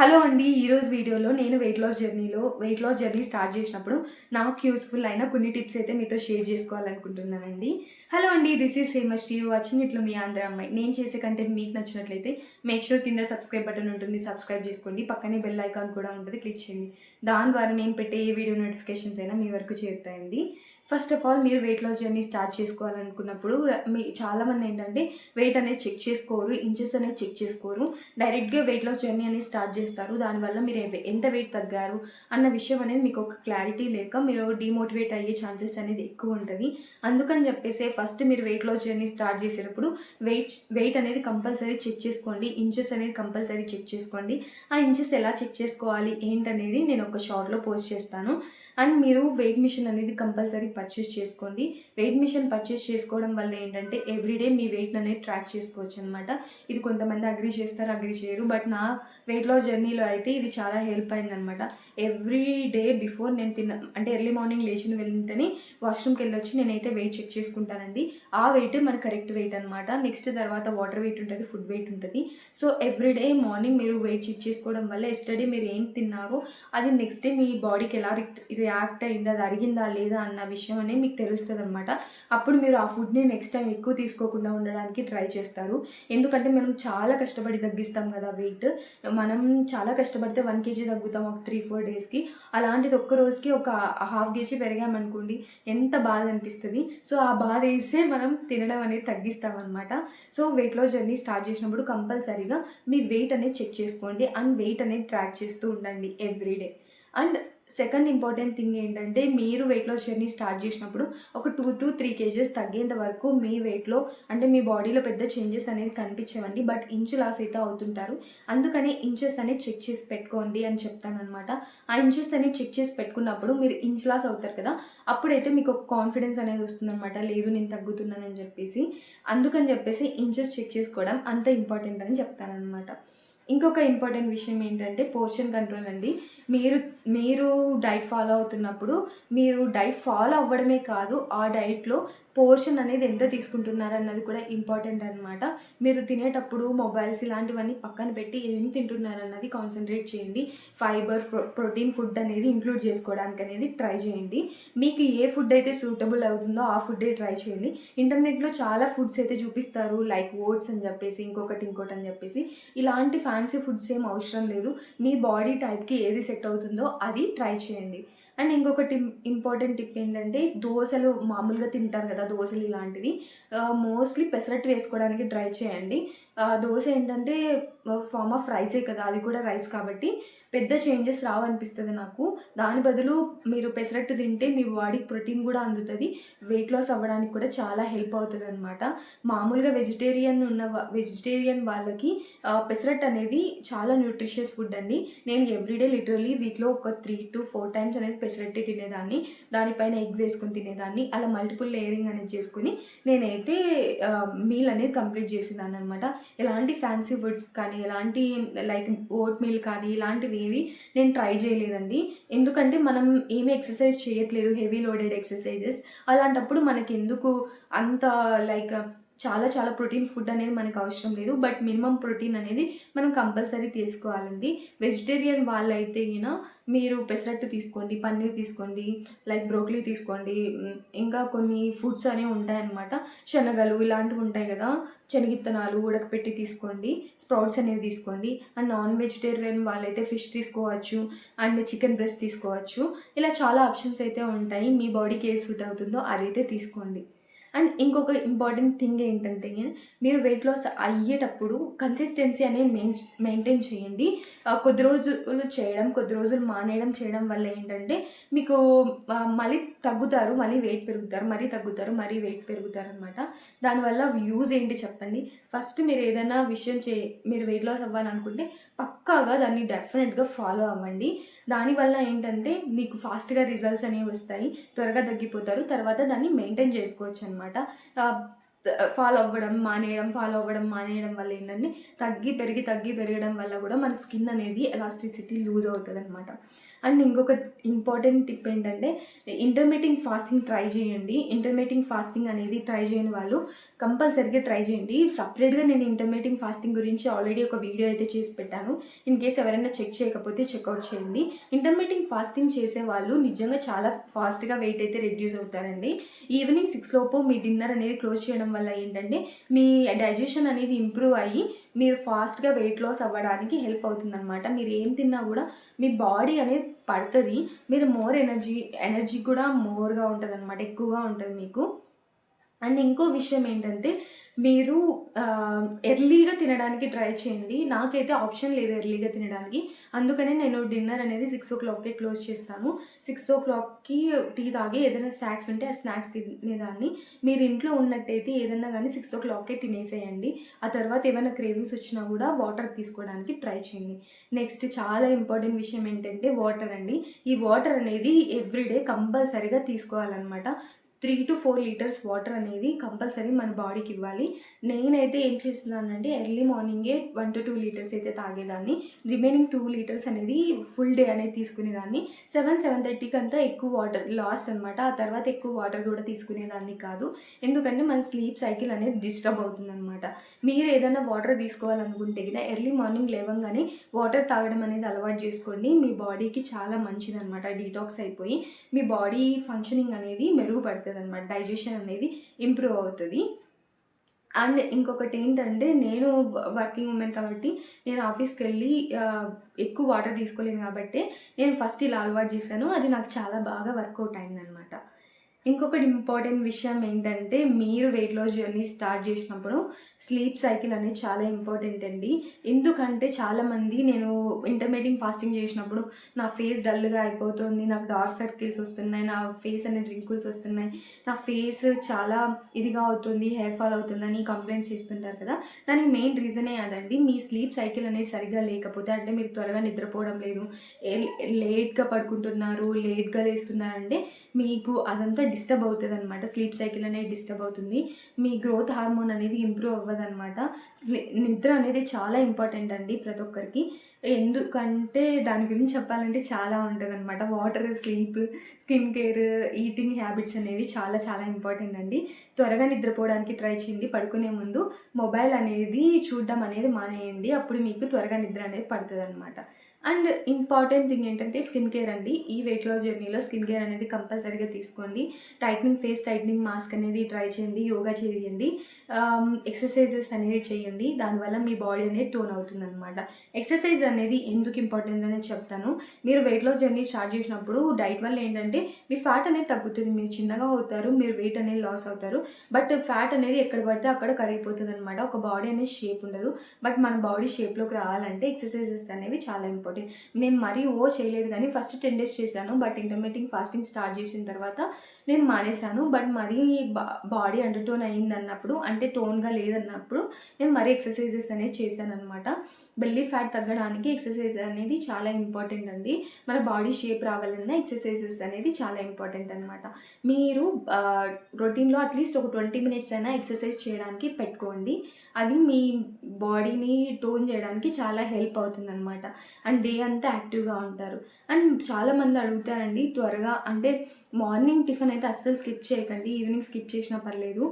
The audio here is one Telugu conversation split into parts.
హలో అండి ఈరోజు వీడియోలో నేను వెయిట్ లాస్ జర్నీలో వెయిట్ లాస్ జర్నీ స్టార్ట్ చేసినప్పుడు నాకు యూస్ఫుల్ అయిన కొన్ని టిప్స్ అయితే మీతో షేర్ చేసుకోవాలనుకుంటున్నానండి. హలో అండి this is famous Sri watching ఇట్లు మీ ఆంధ్ర అమ్మాయి నేను చేసే కంటెంట్ మీకు నచ్చినట్లయితే మేక్ షూర్ కింద సబ్స్క్రైబ్ బటన్ ఉంటుంది సబ్స్క్రైబ్ చేసుకోండి. పక్కనే బెల్ ఐకాన్ కూడా ఉంటుంది క్లిక్ చేయండి. దాని ద్వారా నేను పెట్టే ఏ వీడియో నోటిఫికేషన్స్ అయినా మీ వరకు చేరుతాయండి. ఫస్ట్ ఆఫ్ ఆల్ మీరు వెయిట్ లాస్ జర్నీ స్టార్ట్ చేసుకోవాలనుకున్నప్పుడు మీ చాలామంది ఏంటంటే వెయిట్ అనేది చెక్ చేసుకోరు ఇంచెస్ అనేది చెక్ చేసుకోరు. డైరెక్ట్గా వెయిట్ లాస్ జర్నీ అనేది స్టార్ట్ చేస్తారు. దానివల్ల మీరు ఎంత వెయిట్ తగ్గారు అన్న విషయం అనేది మీకు ఒక క్లారిటీ లేక మీరు డిమోటివేట్ అయ్యే ఛాన్సెస్ అనేది ఎక్కువ ఉంటుంది. అందుకని చెప్పేసి ఫస్ట్ మీరు వెయిట్ లాస్ జర్నీ స్టార్ట్ చేసేటప్పుడు వెయిట్ వెయిట్ అనేది కంపల్సరీ చెక్ చేసుకోండి. ఇంచెస్ అనేది కంపల్సరీ చెక్ చేసుకోండి. ఆ ఇంచెస్ ఎలా చెక్ చేసుకోవాలి ఏంటనేది నేను ఒక షార్ట్లో పోస్ట్ చేస్తాను. అండ్ మీరు వెయిట్ మిషన్ అనేది కంపల్సరీ పర్చేస్ చేసుకోండి. వెయిట్ మిషన్ పర్చేస్ చేసుకోవడం వల్ల ఏంటంటే ఎవ్రీడే మీ వెయిట్ అనేది ట్రాక్ చేసుకోవచ్చు అనమాట ఇది కొంతమంది అగ్రి చేస్తారు అగ్రి చేయరు. బట్ నా వెయిట్ లాస్ జర్నీలో అయితే ఇది చాలా హెల్ప్ అయిందనమాట ఎవ్రీ డే బిఫోర్ నేను తిన్న అంటే ఎర్లీ మార్నింగ్ లేచిన వెంటనే వాష్రూమ్కి వెళ్ళొచ్చి నేనైతే వెయిట్ చెక్ చేసుకుంటానండి. ఆ వెయిట్ మన కరెక్ట్ వెయిట్ అనమాట నెక్స్ట్ తర్వాత వాటర్ వెయిట్ ఉంటుంది ఫుడ్ వెయిట్ ఉంటుంది. సో ఎవ్రీ డే మార్నింగ్ మీరు వెయిట్ చెక్ చేసుకోవడం వల్ల ఎస్టర్డే మీరు ఏం తిన్నారో అది నెక్స్ట్ డే మీ బాడీకి ఎలా రియాక్ట్ అయిందా అది అరిగిందా లేదా అన్న విషయం అనేది మీకు తెలుస్తుంది అనమాట అప్పుడు మీరు ఆ ఫుడ్ని నెక్స్ట్ టైం ఎక్కువ తీసుకోకుండా ఉండడానికి ట్రై చేస్తారు. ఎందుకంటే మనం చాలా కష్టపడి తగ్గిస్తాం కదా వెయిట్. మనం చాలా కష్టపడితే వన్ కేజీ తగ్గుతాం ఒక త్రీ ఫోర్ డేస్కి అలాంటిది ఒక్క రోజుకి ఒక హాఫ్ కేజీ పెరిగామనుకోండి ఎంత బాధ అనిపిస్తుంది. సో ఆ బాధ వేస్తే మనం తినడం అనేది తగ్గిస్తామన్నమాట so weight loss journey start చేసినప్పుడు కంపల్సరీగా మీ వెయిట్ అనేది చెక్ చేసుకోండి. అండ్ వెయిట్ అనేది ట్రాక్ చేస్తూ ఉండండి everyday and second important thing ఏంటంటే మీరు వెయిట్ లాస్ జర్నీ స్టార్ట్ చేసినప్పుడు ఒక టూ టు త్రీ కేజెస్ తగ్గేంత వరకు మీ వెయిట్లో అంటే మీ బాడీలో పెద్ద చేంజెస్ అనేది కనిపించవండి. బట్ ఇంచు లాస్ అయితే అవుతుంటారు. అందుకని ఇంచెస్ అనేది చెక్ చేసి పెట్టుకోండి అని చెప్తానమాట ఆ ఇంచెస్ అనేది చెక్ చేసి పెట్టుకున్నప్పుడు మీరు ఇంచ్ లాస్ అవుతారు కదా అప్పుడైతే మీకు ఒక కాన్ఫిడెన్స్ అనేది వస్తుందన్నమాట. లేదు నేను తగ్గుతున్నానని చెప్పేసి. అందుకని చెప్పేసి ఇంచెస్ చెక్ చేసుకోవడం అంత ఇంపార్టెంట్ అని చెప్తానమాట ఇంకొక ఇంపార్టెంట్ విషయం ఏంటంటే పోర్షన్ కంట్రోల్ అండి. మీరు మీరు డైట్ ఫాలో అవుతున్నప్పుడు మీరు డైట్ ఫాలో అవ్వడమే కాదు ఆ డైట్లో పోర్షన్ అనేది ఎంత తీసుకుంటున్నారు అన్నది కూడా ఇంపార్టెంట్ అనమాట మీరు తినేటప్పుడు మొబైల్స్ ఇలాంటివన్నీ పక్కన పెట్టి ఏం తింటున్నారు అన్నది కాన్సన్ట్రేట్ చేయండి. ఫైబర్ ప్రోటీన్ ఫుడ్ అనేది ఇంక్లూడ్ చేసుకోవడానికి అనేది ట్రై చేయండి. మీకు ఏ ఫుడ్ అయితే సూటబుల్ అవుతుందో ఆ ఫుడ్డే ట్రై చేయండి. ఇంటర్నెట్లో చాలా ఫుడ్స్ అయితే చూపిస్తారు. లైక్ ఓట్స్ అని చెప్పేసి ఇంకొకటి ఇంకోటి అని చెప్పేసి. ఇలాంటి ఫ్యాన్సీ ఫుడ్స్ ఏం అవసరం లేదు. మీ బాడీ టైప్కి ఏది సెట్ అవుతుందో అది ట్రై చేయండి. అండ్ ఇంకొకటి ఇంపార్టెంట్ టిప్ ఏంటంటే దోశలు మామూలుగా తింటారు కదా దోశలు ఇలాంటివి. మోస్ట్లీ పెసరట్టు వేసుకోవడానికి ట్రై చేయండి. దోశ ఏంటంటే ఫార్మ్ ఆఫ్ రైసే కదా అది కూడా రైస్ కాబట్టి పెద్ద చేంజెస్ రావనిపిస్తుంది నాకు. దాని బదులు మీరు పెసరట్టు తింటే మీ బాడీకి ప్రోటీన్ కూడా అందుతుంది. వెయిట్ లాస్ అవ్వడానికి కూడా చాలా హెల్ప్ అవుతుంది అనమాట మామూలుగా వెజిటేరియన్ ఉన్న వెజిటేరియన్ వాళ్ళకి ఆ, పెసరట్టు అనేది చాలా న్యూట్రిషియస్ ఫుడ్ అండి. నేను ఎవ్రీడే లిటరలీ వీక్లో ఒక త్రీ టు ఫోర్ టైమ్స్ అనేది పెసరట్టే తినేదాన్ని. దానిపైన ఎగ్ వేసుకుని తినేదాన్ని. అలా మల్టిపుల్ లేయరింగ్ అనేది చేసుకుని నేనైతే మీల్ అనేది కంప్లీట్ చేసేదాన్ని అనమాట ఎలాంటి ఫ్యాన్సీ ఫుడ్స్ కానీ ఎలాంటి లైక్ ఓట్ మీల్ కానీ ఇలాంటివి ఏవి నేను ట్రై చేయలేదండి. ఎందుకంటే మనం ఏమి ఎక్సర్సైజ్ చేయట్లేదు హెవీ లోడెడ్ ఎక్సర్సైజెస్ అలాంటప్పుడు మనకి ఎందుకు అంత లైక్ చాలా చాలా ప్రోటీన్ ఫుడ్ అనేది మనకు అవసరం లేదు. బట్ మినిమం ప్రోటీన్ అనేది మనం కంపల్సరీ తీసుకోవాలండి. వెజిటేరియన్ వాళ్ళైతే గిన మీరు పెసరట్టు తీసుకోండి పన్నీర్ తీసుకోండి లైక్ బ్రోకలీ తీసుకోండి ఇంకా కొన్ని ఫుడ్స్ అనేవి ఉంటాయన్నమాట. శనగలు ఇలాంటివి ఉంటాయి కదా శనగిత్తనాలు ఉడకపెట్టి తీసుకోండి స్ప్రౌట్స్ అనేవి తీసుకోండి. అండ్ నాన్ వెజిటేరియన్ వాళ్ళైతే ఫిష్ తీసుకోవచ్చు అండ్ చికెన్ బ్రెస్ట్ తీసుకోవచ్చు. ఇలా చాలా ఆప్షన్స్ అయితే ఉంటాయి. మీ బాడీకి ఏ సూట్ అవుతుందో అదైతే తీసుకోండి. అండ్ ఇంకొక ఇంపార్టెంట్ థింగ్ ఏంటంటే మీరు వెయిట్ లాస్ అయ్యేటప్పుడు కన్సిస్టెన్సీ అనేది మెయిన్ మెయింటైన్ చేయండి. కొద్ది రోజులు చేయడం కొద్ది రోజులు మానేయడం చేయడం వల్ల ఏంటంటే మీకు మళ్ళీ తగ్గుతారు మళ్ళీ వెయిట్ పెరుగుతారు మరీ తగ్గుతారు మరీ వెయిట్ పెరుగుతారు అనమాట దానివల్ల యూజ్ ఏంటి చెప్పండి? ఫస్ట్ మీరు ఏదైనా విషయం చే మీరు వెయిట్ లాస్ అవ్వాలనుకుంటే పక్కాగా దాన్ని డెఫినెట్గా ఫాలో అవ్వండి. దానివల్ల ఏంటంటే మీకు ఫాస్ట్గా రిజల్ట్స్ అనేవి వస్తాయి త్వరగా తగ్గిపోతారు తర్వాత దాన్ని మెయింటైన్ చేసుకోవచ్చు అనమాట ఫాలో అవ్వడం మానేయడం ఫాలో అవ్వడం మానేయడం వల్ల ఏంటంటే తగ్గి పెరిగి తగ్గి పెరగడం వల్ల కూడా మన స్కిన్ అనేది ఎలాస్టిసిటీ లూజ్ అవుతుంది అనమాట అండ్ ఇంకొక ఇంపార్టెంట్ టిప్ ఏంటంటే ఇంటర్మీటింగ్ ఫాస్టింగ్ ట్రై చేయండి. ఇంటర్మీటింగ్ ఫాస్టింగ్ అనేది ట్రై చేయని వాళ్ళు కంపల్సరిగా ట్రై చేయండి. సపరేట్గా నేను ఇంటర్మీటింగ్ ఫాస్టింగ్ గురించి ఆల్రెడీ ఒక వీడియో అయితే చేసి పెట్టాను. ఇన్ కేస్ ఎవరైనా చెక్ చేయకపోతే చెక్అవుట్ చేయండి. ఇంటర్మీటింగ్ ఫాస్టింగ్ చేసే వాళ్ళు నిజంగా చాలా ఫాస్ట్గా వెయిట్ అయితే రెడ్యూస్ అవుతారండి. ఈవినింగ్ సిక్స్ లోపు మీ డిన్నర్ అనేది క్లోజ్ చేయడం వల్ల ఏంటంటే మీ డైజెషన్ అనేది ఇంప్రూవ్ అయ్యి మీరు ఫాస్ట్గా వెయిట్ లాస్ అవ్వడానికి హెల్ప్ అవుతుందన్నమాట. మీరు ఏం తిన్నా కూడా మీ బాడీ అనేది పడుతుంది మీరు మోర్ ఎనర్జీ ఎనర్జీ కూడా మోర్గా ఉంటుంది అనమాట ఎక్కువగా ఉంటుంది మీకు. అండ్ ఇంకో విషయం ఏంటంటే మీరు ఎర్లీగా తినడానికి ట్రై చేయండి. నాకైతే ఆప్షన్ లేదు ఎర్లీగా తినడానికి. అందుకనే నేను డిన్నర్ అనేది సిక్స్ ఓ క్లాక్కే క్లోజ్ చేస్తాను. సిక్స్ ఓ క్లాక్కి టీ తాగి ఏదైనా స్నాక్స్ ఉంటే ఆ స్నాక్స్ తినేదాన్ని. మీరు ఇంట్లో ఉన్నట్టయితే ఏదైనా కానీ సిక్స్ ఓ క్లాక్కే తినేసేయండి. ఆ తర్వాత ఏమైనా క్రేవింగ్స్ వచ్చినా కూడా వాటర్ తీసుకోవడానికి ట్రై చేయండి. నెక్స్ట్ చాలా ఇంపార్టెంట్ విషయం ఏంటంటే వాటర్ అండి. ఈ వాటర్ అనేది ఎవ్రీడే కంపల్సరీగా తీసుకోవాలన్నమాట. Three to four litres water అనేది కంపల్సరీ మన బాడీకి ఇవ్వాలి. నేనైతే ఏం చేస్తున్నానంటే ఎర్లీ మార్నింగే వన్ టు టూ లీటర్స్ అయితే తాగేదాన్ని. రిమైనింగ్ టూ లీటర్స్ అనేది ఫుల్ డే అనేది తీసుకునేదాన్ని. సెవెన్ సెవెన్ థర్టీకి అంతా ఎక్కువ వాటర్ లాస్ట్ అనమాట ఆ తర్వాత ఎక్కువ వాటర్ కూడా తీసుకునేదాన్ని కాదు. ఎందుకంటే మన స్లీప్ సైకిల్ అనేది డిస్టర్బ్ అవుతుంది అనమాట మీరు ఏదైనా వాటర్ తీసుకోవాలనుకుంటే కదా ఎర్లీ మార్నింగ్ లేవంగానే వాటర్ తాగడం అనేది అలవాటు చేసుకోండి. మీ బాడీకి చాలా మంచిది అనమాట డీటాక్స్ అయిపోయి మీ బాడీ ఫంక్షనింగ్ అనేది మెరుగుపడుతుంది. అనమాట డైజెషన్ అనేది ఇంప్రూవ్ అవుతుంది. అండ్ ఇంకొకటి ఏంటంటే నేను వర్కింగ్ ఉమెన్ కాబట్టి నేను ఆఫీస్కి వెళ్ళి ఎక్కువ వాటర్ తీసుకోలేను కాబట్టి నేను ఫస్ట్ ఇలా అలవాటు చేశాను. అది నాకు చాలా బాగా వర్కౌట్ అయిందనమాట ఇంకొకటి ఇంపార్టెంట్ విషయం ఏంటంటే మీరు వెయిట్ లాస్ జర్నీ స్టార్ట్ చేసినప్పుడు స్లీప్ సైకిల్ అనేది చాలా ఇంపార్టెంట్ అండి. ఎందుకంటే చాలామంది నేను ఇంటర్మీడియట్ ఫాస్టింగ్ చేసినప్పుడు నా ఫేస్ డల్గా అయిపోతుంది నాకు డార్క్ సర్కిల్స్ వస్తున్నాయి నా ఫేస్ అనేది రింకుల్స్ వస్తున్నాయి నా ఫేస్ చాలా ఇదిగా అవుతుంది హెయిర్ ఫాల్ అవుతుందని కంప్లైంట్స్ చేస్తుంటారు కదా. దానికి మెయిన్ రీజనే అదండి మీ స్లీప్ సైకిల్ అనేది సరిగ్గా లేకపోతే అంటే మీరు త్వరగా నిద్రపోవడం లేదు ఏ- లేట్గా పడుకుంటున్నారు లేట్గా లేస్తున్నారంటే మీకు అదంతా డిస్టర్బ్ అవుతుంది అనమాట స్లీప్ సైకిల్ అనేది డిస్టర్బ్ అవుతుంది. మీ గ్రోత్ హార్మోన్ అనేది ఇంప్రూవ్ అవ్వదు అనమాట నిద్ర అనేది చాలా ఇంపార్టెంట్ అండి ప్రతి ఒక్కరికి. ఎందుకంటే దాని గురించి చెప్పాలంటే చాలా ఉంటుంది అనమాట water sleep skin care eating habits అనేవి చాలా చాలా ఇంపార్టెంట్ అండి. త్వరగా నిద్రపోవడానికి ట్రై చేయండి. పడుకునే ముందు మొబైల్ అనేది చూడడం అనేది మానేయండి. అప్పుడు మీకు త్వరగా నిద్ర అనేది పడుతుంది అనమాట అండ్ ఇంపార్టెంట్ థింగ్ ఏంటంటే స్కిన్ కేర్ అండి. ఈ వెయిట్ లాస్ జర్నీలో స్కిన్ కేర్ అనేది కంపల్సరీగా తీసుకోండి. టైట్నింగ్ ఫేస్ టైట్నింగ్ మాస్క్ అనేది ట్రై చేయండి యోగా చేయండి. Um, ఎక్సర్సైజెస్ అనేది చేయండి. దానివల్ల మీ బాడీ అనేది టోన్ అవుతుంది అనమాట ఎక్సర్సైజ్ అనేది ఎందుకు ఇంపార్టెంట్ అనేది చెప్తాను. మీరు వెయిట్ లాస్ జర్నీ స్టార్ట్ చేసినప్పుడు డైట్ వల్ల ఏంటంటే మీ ఫ్యాట్ అనేది తగ్గుతుంది. మీరు చిన్నగా అవుతారు మీరు వెయిట్ అనేది లాస్ అవుతారు. బట్ ఫ్యాట్ అనేది ఎక్కడ పడితే అక్కడ కరిగిపోతుంది అనమాట ఒక బాడీ అనేది షేప్ ఉండదు. బట్ మన బాడీ షేప్లోకి రావాలంటే ఎక్సర్సైజెస్ అనేవి చాలా ఇంపార్టెంట్ నేను మరీ ఓ చేయలేదు కానీ ఫస్ట్ టెన్ డేస్ చేశాను. బట్ ఇంటర్మీడియట్ ఫాస్టింగ్ స్టార్ట్ చేసిన తర్వాత నేను మానేశాను. బట్ మరీ బాడీ అండర్ టోన్ అయింది అన్నప్పుడు అంటే టోన్గా లేదన్నప్పుడు నేను మరీ ఎక్సర్సైజెస్ అనేది చేశాను అనమాట బెల్లీ ఫ్యాట్ తగ్గడానికి ఎక్సర్సైజ్ అనేది చాలా ఇంపార్టెంట్ అండి. మన బాడీ షేప్ రావాలన్నా ఎక్సర్సైజెస్ అనేది చాలా ఇంపార్టెంట్ అనమాట మీరు రొటీన్లో అట్లీస్ట్ ఒక ట్వంటీ మినిట్స్ అయినా ఎక్సర్సైజ్ చేయడానికి పెట్టుకోండి. అది మీ బాడీని టోన్ చేయడానికి చాలా హెల్ప్ అవుతుంది అనమాట అండ్ డే అంతా యాక్టివ్గా ఉంటారు. అండ్ చాలామంది అడుగుతారండి త్వరగా అంటే మార్నింగ్ టిఫిన్ అయితే అస్సలు స్కిప్ చేయకండి ఈవినింగ్ స్కిప్ చేసినా పర్లేదు.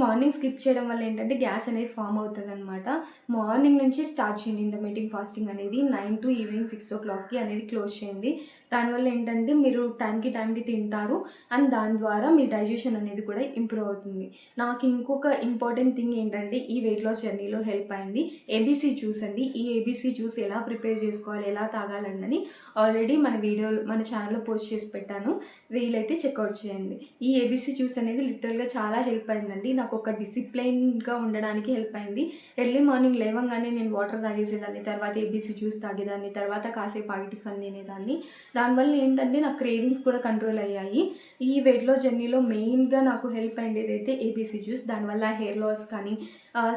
మార్నింగ్ స్కిప్ చేయడం వల్ల ఏంటంటే గ్యాస్ అనేది ఫామ్ అవుతుంది అనమాట మార్నింగ్ నుంచి స్టార్ట్ చేయండి ఇంటర్మీడియట్ ఫాస్టింగ్ అనేది. నైన్ టు ఈవినింగ్ సిక్స్ ఓ క్లాక్కి అనేది క్లోజ్ చేయండి. దానివల్ల ఏంటంటే మీరు టైంకి టైంకి తింటారు అండ్ దాని ద్వారా మీ డైజెషన్ అనేది కూడా ఇంప్రూవ్ అవుతుంది. నాకు ఇంకొక ఇంపార్టెంట్ థింగ్ ఏంటంటే ఈ వెయిట్ లాస్ జర్నీలో హెల్ప్ అయింది. ఏబీసీ జ్యూస్ అండి. ఈ ఏబీసీ జ్యూస్ ఎలా ప్రిపేర్ చేసుకోవాలి ఎలా తాగాలన్నది ఆల్రెడీ మన వీడియో మన ఛానల్లో పోస్ట్ చేసి పెట్టాను. వీలైతే చెక్అవుట్ చేయండి. ఈ ఏబీసీ జ్యూస్ అనేది లిటరల్గా చాలా హెల్ప్ అయిందండి. నాకు ఒక డిసిప్లైన్గా ఉండడానికి హెల్ప్ అయింది. ఎర్లీ మార్నింగ్ లేవంగానే నేను వాటర్ తాగేసేదాన్ని తర్వాత ఏబీసీ జ్యూస్ తాగేదాన్ని తర్వాత కాసేపు ఆగి టిఫిన్ తినేదాన్ని. దానివల్ల ఏంటంటే నా క్రేవింగ్స్ కూడా కంట్రోల్ అయ్యాయి. ఈ వెయిట్ లాస్ జర్నీలో మెయిన్గా నాకు హెల్ప్ అయ్యేది అయితే ఏబీసీ జ్యూస్ దానివల్ల హెయిర్ లాస్ కానీ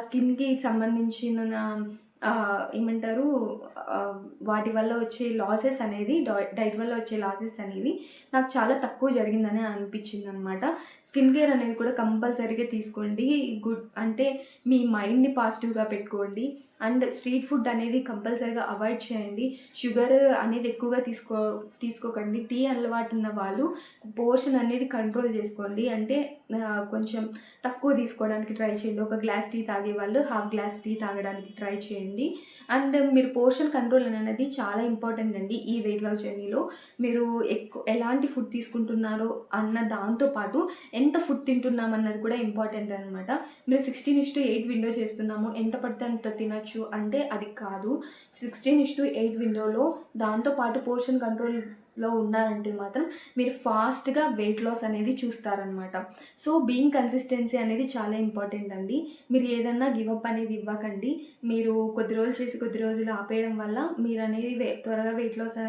స్కిన్కి సంబంధించిన ఏమంటారు వాటి వల్ల వచ్చే లాసెస్ అనేది డై- డైట్ వల్ల వచ్చే లాసెస్ అనేవి నాకు చాలా తక్కువ జరిగిందని అనిపించింది అనమాట స్కిన్ కేర్ అనేది కూడా కంపల్సరీగా తీసుకోండి. గుడ్ అంటే మీ మైండ్ని పాజిటివ్గా పెట్టుకోండి. అండ్ స్ట్రీట్ ఫుడ్ అనేది కంపల్సరీగా అవాయిడ్ చేయండి. షుగర్ అనేది ఎక్కువగా తీసుకో తీసుకోకండి. టీ అలవాటు ఉన్న వాళ్ళు పోర్షన్ అనేది కంట్రోల్ చేసుకోండి. అంటే కొంచెం తక్కువ తీసుకోవడానికి ట్రై చేయండి. ఒక గ్లాస్ టీ తాగే వాళ్ళు హాఫ్ గ్లాస్ టీ తాగడానికి ట్రై చేయండి. అండ్ మీరు పోర్షన్ కంట్రోల్ అనేది చాలా ఇంపార్టెంట్ అండి ఈ వెయిట్ లాస్ జర్నీలో. మీరు ఎక్కువ ఎలాంటి ఫుడ్ తీసుకుంటున్నారో అన్న దాంతో పాటు ఎంత ఫుడ్ తింటున్నాం అన్నది కూడా ఇంపార్టెంట్ అనమాట మీరు sixteen is to eight window చేస్తున్నాము. ఎంత పడితే అంత తినచ్చు అంటే అది కాదు. సిక్స్టీన్ ఇస్ టు ఎయిట్ విండోలో దాంతోపాటు పోర్షన్ కంట్రోల్ లో ఉన్నారంటే మాత్రం మీరు ఫాస్ట్గా వెయిట్ లాస్ అనేది చూస్తారనమాట సో బీయింగ్ కన్సిస్టెన్సీ అనేది చాలా ఇంపార్టెంట్ అండి. మీరు ఏదన్నా గివప్ అనేది ఇవ్వకండి. మీరు కొద్ది రోజులు చేసి కొద్ది రోజులు ఆపేయడం వల్ల మీరు అనేది త్వరగా వెయిట్ లాస్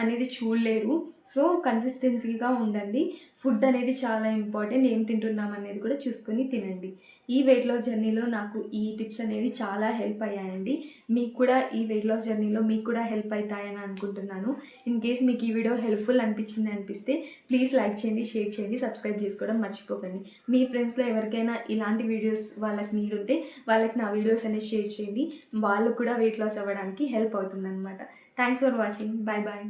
అనేది చూడలేరు. సో కన్సిస్టెన్సీగా ఉండండి. ఫుడ్ అనేది చాలా ఇంపార్టెంట్ ఏం తింటున్నాం అనేది కూడా చూసుకొని తినండి. ఈ వెయిట్ లాస్ జర్నీలో నాకు ఈ టిప్స్ అనేవి చాలా హెల్ప్ అయ్యాయండి. మీకు కూడా ఈ వెయిట్ లాస్ జర్నీలో మీకు కూడా హెల్ప్ అవుతాయని అనుకుంటున్నాను. ఇన్ కేస్ మీకు ఈ వీడియో హెల్ప్ఫుల్ అనిపించింది అనిపిస్తే ప్లీజ్ లైక్ చేయండి షేర్ చేయండి సబ్స్క్రైబ్ చేసుకోవడం మర్చిపోకండి. మీ ఫ్రెండ్స్లో ఎవరికైనా ఇలాంటి వీడియోస్ వాళ్ళకి నీడ్ ఉంటే వాళ్ళకి నా వీడియోస్ అనేది షేర్ చేయండి. వాళ్ళకు కూడా వెయిట్ లాస్ అవ్వడానికి హెల్ప్ అవుతుంది అనమాట thanks for watching bye bye